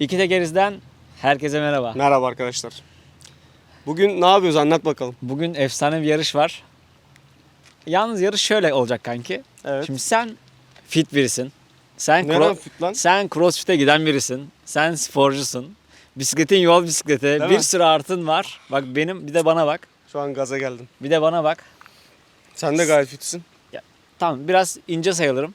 İki Tekeriz'den herkese merhaba. Merhaba arkadaşlar. Bugün ne yapıyoruz anlat bakalım. Bugün efsane bir yarış var. Yalnız yarış şöyle olacak kanki. Evet. Şimdi sen fit birisin. Sen Neren cro- fit lan? sen crossfit'e giden birisin. Sen sporcusun. Bisikletin yol bisikleti. Değil bir mi? sürü artın var. Bak benim bir de bana bak. Şu an gaza geldim. Bir de bana bak. Sen de gayet fitsin. Tamam biraz ince sayılırım.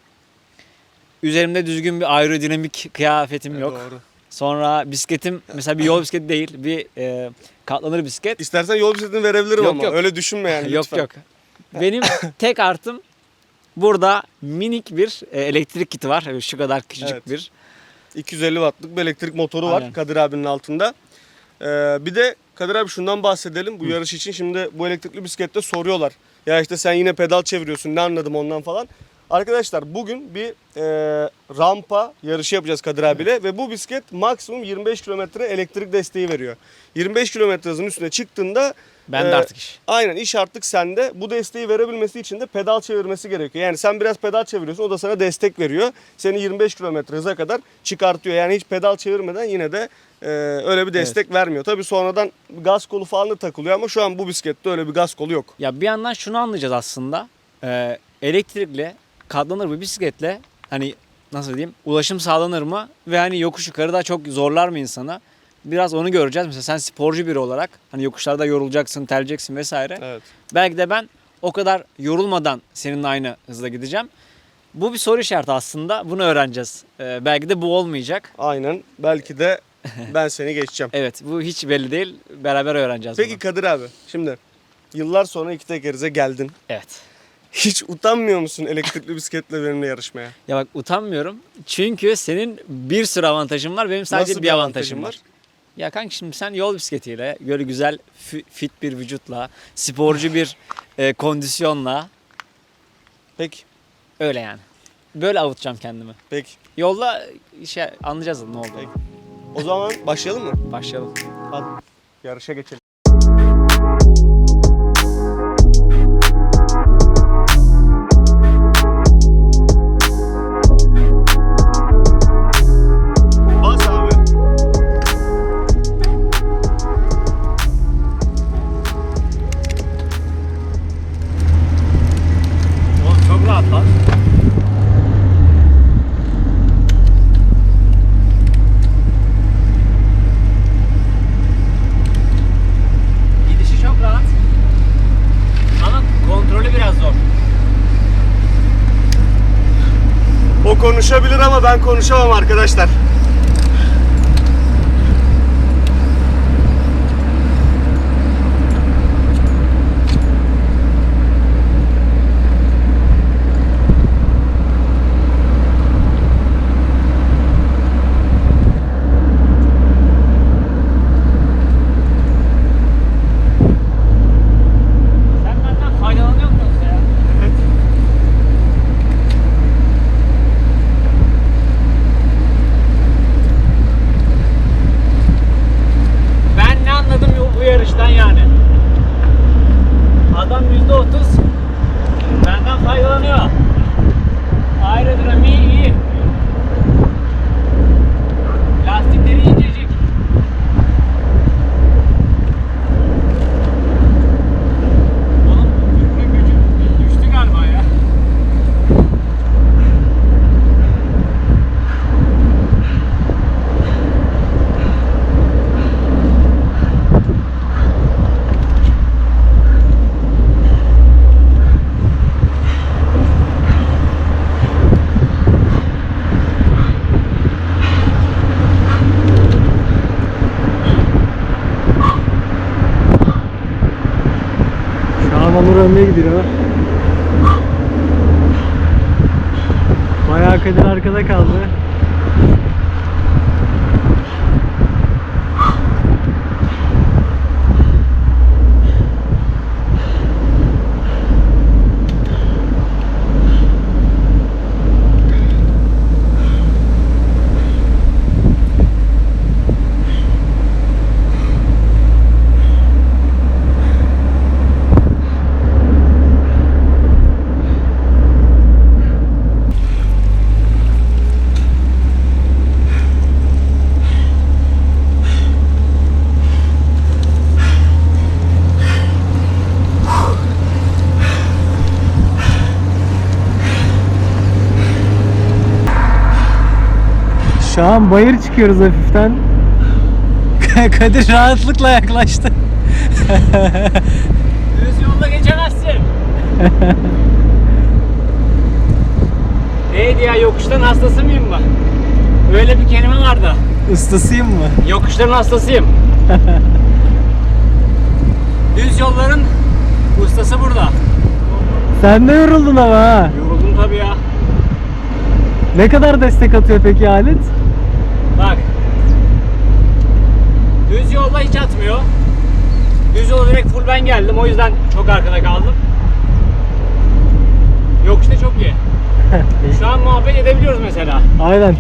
Üzerimde düzgün bir aerodinamik kıyafetim yok. Doğru. Sonra bisikletim mesela bir yol bisikleti değil. Bir e, katlanır bisiklet. İstersen yol bisikletini verebilirim Yok, ama yok. öyle düşünme yani yok lütfen. yok. Benim tek artım burada minik bir e, elektrik kiti var. Şu kadar küçücük Evet. bir. 250 wattlık bir elektrik motoru var Aynen. Kadir abinin altında. Ee, bir de Kadir abi şundan bahsedelim. Bu yarış için şimdi bu elektrikli bisiklette soruyorlar. Ya işte sen yine pedal çeviriyorsun ne anladım ondan falan. Arkadaşlar bugün bir e, rampa yarışı yapacağız Kadir abiyle ve bu bisiklet maksimum 25 kilometre elektrik desteği veriyor. 25 kilometre hızın üstüne çıktığında Ben de Ee, artık iş. Aynen iş artık sende. Bu desteği verebilmesi için de pedal çevirmesi gerekiyor. Yani sen biraz pedal çeviriyorsun o da sana destek veriyor. Seni 25 kilometre hıza kadar çıkartıyor. Yani hiç pedal çevirmeden yine de e, öyle bir destek vermiyor. Tabii sonradan gaz kolu falan da takılıyor ama şu an bu bisiklette öyle bir gaz kolu yok. Ya bir yandan şunu anlayacağız aslında. Ee, elektrikli katlanır bir bisikletle hani nasıl diyeyim ulaşım sağlanır mı ve hani yokuş yukarı da çok zorlar mı insana? Biraz onu göreceğiz. Mesela sen sporcu biri olarak hani yokuşlarda yorulacaksın, terleyeceksin vesaire. Evet. Belki de ben o kadar yorulmadan seninle aynı hızla gideceğim. Bu bir soru işareti aslında. Bunu öğreneceğiz. Ee, belki de bu olmayacak. Aynen. Belki de ben seni geçeceğim. Evet bu hiç belli değil. Beraber öğreneceğiz Peki bunu. Kadir abi şimdi yıllar sonra iki tekerize geldin. Evet. Hiç utanmıyor musun elektrikli bisikletle benimle yarışmaya? Ya bak utanmıyorum. Çünkü senin bir sürü avantajın var. Benim sadece Nasıl bir avantajım avantajın var. Ya kanka şimdi sen yol bisikletiyle böyle güzel fi- fit bir vücutla, sporcu bir e, kondisyonla Peki. öyle yani. Böyle avutacağım kendimi. Peki. Yolda şey anlayacağız ne oldu. Peki. O zaman başlayalım mı? Başlayalım. Hadi yarışa geçelim. Konuşabilir ama ben konuşamam arkadaşlar. Sen benden faydalanıyor musun ya? Ben ne anladım bu- bu yarıştan yani? Adam yüzde otuz benden faydalanıyor. Aerodinamiği iyi. Lastikleri incecik. Oğlum yürüme gücü düştü galiba ya. Şamanur önüne gidiyor. Bayağı Kadir arkada kaldı. Şu an bayır çıkıyoruz hafiften. Kadir rahatlıkla yaklaştı. Düz yolda geçemezsin. Neydi ya yokuşların hastası mıyım ben? Öyle bir kelime vardı. Ustasıyım mı? Yokuşların hastasıyım. Düz yolların ustası burada. Sen de yoruldun ama ha. Yoruldum tabii ya. Ne kadar destek atıyor peki alet? Bak. Düz yolda hiç atmıyor. Düz yola direkt full ben geldim. O yüzden çok arkada kaldım. Yokuşta çok iyi. Şu an muhabbet edebiliyoruz mesela. Aynen.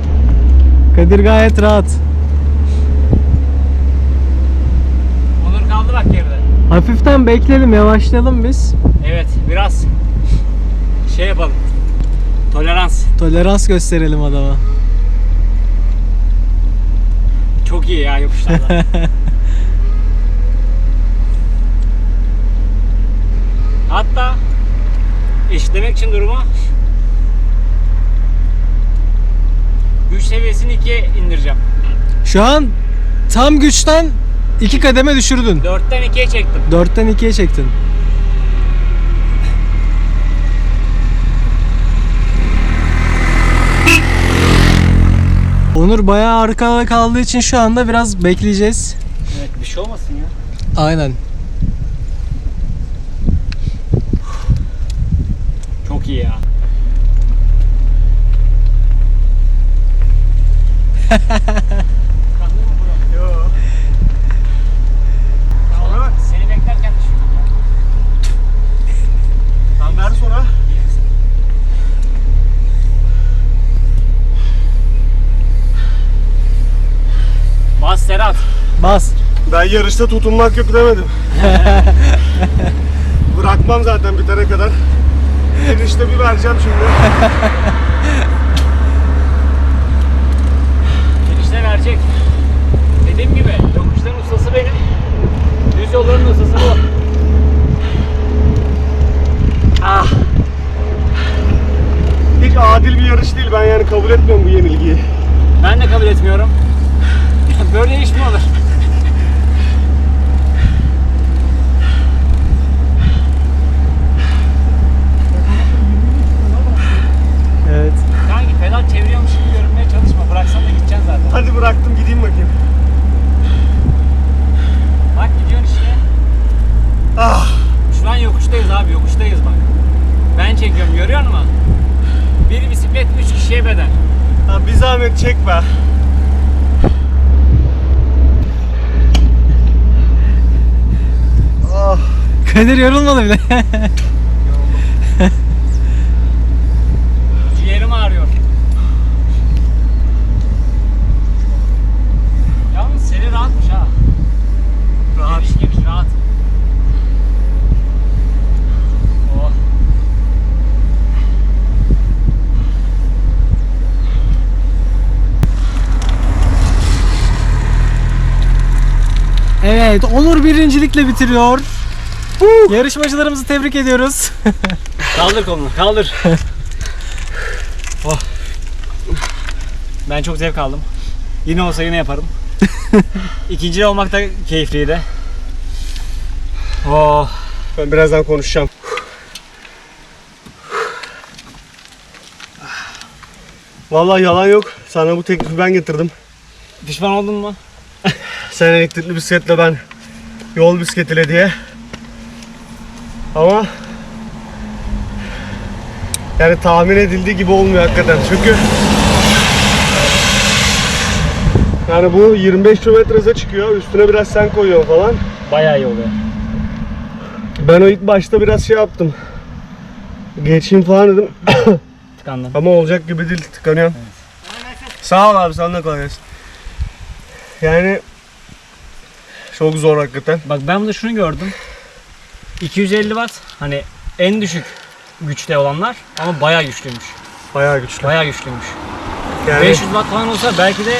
Kadir gayet rahat. Onur kaldı bak geride. Hafiften bekleyelim, yavaşlayalım biz. Evet biraz şey yapalım. Tolerans. Tolerans gösterelim adama. Çok iyi ya yokuşlarda. Hatta eşitlemek için durumu güç seviyesini ikiye indireceğim. Şu an tam güçten iki kademe düşürdün. Dörtten ikiye çektim. Dörtten ikiye çektin. Onur bayağı arkada kaldığı için şu anda biraz bekleyeceğiz. Evet bir şey olmasın ya. Aynen. Çok iyi ya. Yok. Sonra Seni beklerken düşürdüm ya. tam ver sonra. Bas Serhat. Bas. Ben yarışta tutunmak yok demedim. Bırakmam zaten bitene kadar. Enişte bir vereceğim şimdi. Girişte verecek. Dediğim gibi yokuşların ustası benim. Düz yolların ustası bu. Ah. Hiç adil bir yarış değil. Ben yani kabul etmiyorum bu yenilgiyi. Ben de kabul etmiyorum. Böyle iş mi olur? Evet. Sanki pedal çeviriyormuş gibi görünmeye çalışma. Bıraksan da gideceksin zaten. Hadi bıraktım gideyim bakayım. Bak gidiyorsun işte. Ah. Şu an yokuştayız abi yokuştayız bak. Ben çekiyorum görüyor musun? Bir bisiklet 3 kişiye bedel. Ha, bir zahmet çek be. Ah. Kadir yorulmadı bile. Ciğerim ağrıyor. Yalnız seni rahatmış ha. Rahat. Geniş geniş rahat. Oh. Evet, Onur birincilikle bitiriyor. Yarışmacılarımızı tebrik ediyoruz. Kaldır kolunu, kaldır. oh. Ben çok zevk aldım. Yine olsa yine yaparım. İkinci olmak da keyifliydi. Oh. Ben birazdan konuşacağım. Vallahi yalan yok. Sana bu teklifi ben getirdim. Pişman oldun mu? Sen elektrikli bisikletle ben yol bisikletiyle diye. Ama yani tahmin edildiği gibi olmuyor hakikaten. Çünkü yani bu 25 km hıza çıkıyor. Üstüne biraz sen koyuyorsun falan. Bayağı iyi oluyor. Ben o ilk başta biraz şey yaptım. Geçeyim falan dedim. Tıkandım. Ama olacak gibi değil tıkanıyorum. Sağ ol abi sana da kolay gelsin. Yani çok zor hakikaten. Bak ben burada şunu gördüm. 250 watt hani en düşük güçte olanlar ama bayağı güçlüymüş. Bayağı güçlü. Bayağı güçlüymüş. Yani 500 watt falan olsa belki de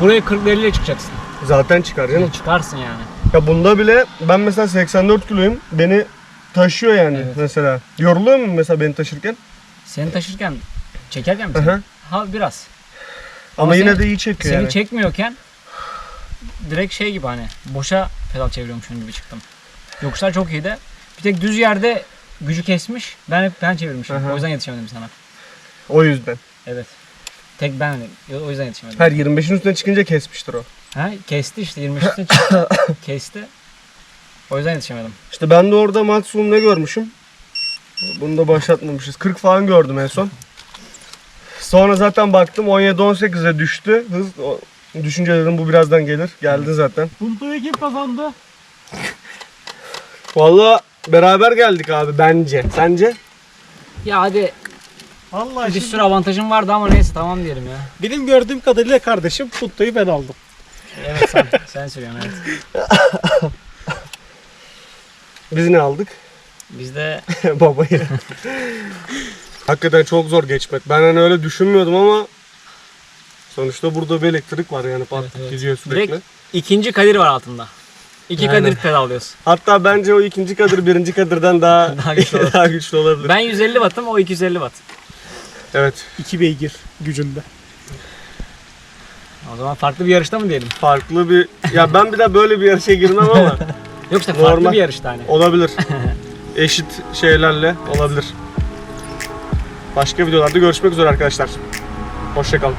buraya 40 ile çıkacaksın. zaten çıkar canım. Çıkarsın yani. Ya bunda bile ben mesela 84 kiloyum. Beni taşıyor yani Evet. mesela. Yoruluyor mu mesela beni taşırken? Seni taşırken çekerken mi? Hı seni? Ha biraz. Ama, Ama yine seni- de iyi çekiyor Seni yani. çekmiyorken direkt şey gibi hani boşa pedal çeviriyormuşum gibi çıktım. Yokuşlar çok iyiydi. Bir tek düz yerde gücü kesmiş. Ben hep ben çevirmişim. Aha. O yüzden yetişemedim sana. O yüzden. Evet. Tek ben o yüzden yetişemedim. Her 25'in üstüne çıkınca kesmiştir o. Ha, kesti işte 25 üstüne çıktı. kesti. O yüzden yetişemedim. İşte ben de orada maksimum ne görmüşüm? Bunu da başlatmamışız. 40 falan gördüm en son. Sonra zaten baktım 17-18'e düştü. Hız düşünce dedim bu birazdan gelir. Geldi zaten. Puntoyu kim kazandı? Vallahi beraber geldik abi bence. Sence? Ya hadi Vallahi bir şimdi sürü avantajım vardı ama neyse tamam diyelim ya. benim gördüğüm kadarıyla kardeşim puntoyu ben aldım. Evet sen, sen söylüyorsun evet. Biz ne aldık? Biz de Babayı. Hakikaten çok zor geçmek. Ben hani öyle düşünmüyordum ama sonuçta burada bir elektrik var yani pat Evet, evet. gidiyor sürekli. Direkt- ikinci Kadir var altında. İki Aynen. Kadir pedallıyoruz. Hatta bence o ikinci kadır birinci kadırdan daha Daha güçlü daha güçlü olabilir. Ben 150 wattım o 250 watt. Evet. İki beygir gücünde. O zaman farklı bir yarışta mı diyelim? Farklı bir ya ben bir daha böyle bir yarışa girmem ama Yok işte farklı Normal. bir yarışta hani. olabilir. Eşit şeylerle olabilir. Başka videolarda görüşmek üzere arkadaşlar. Hoşçakalın.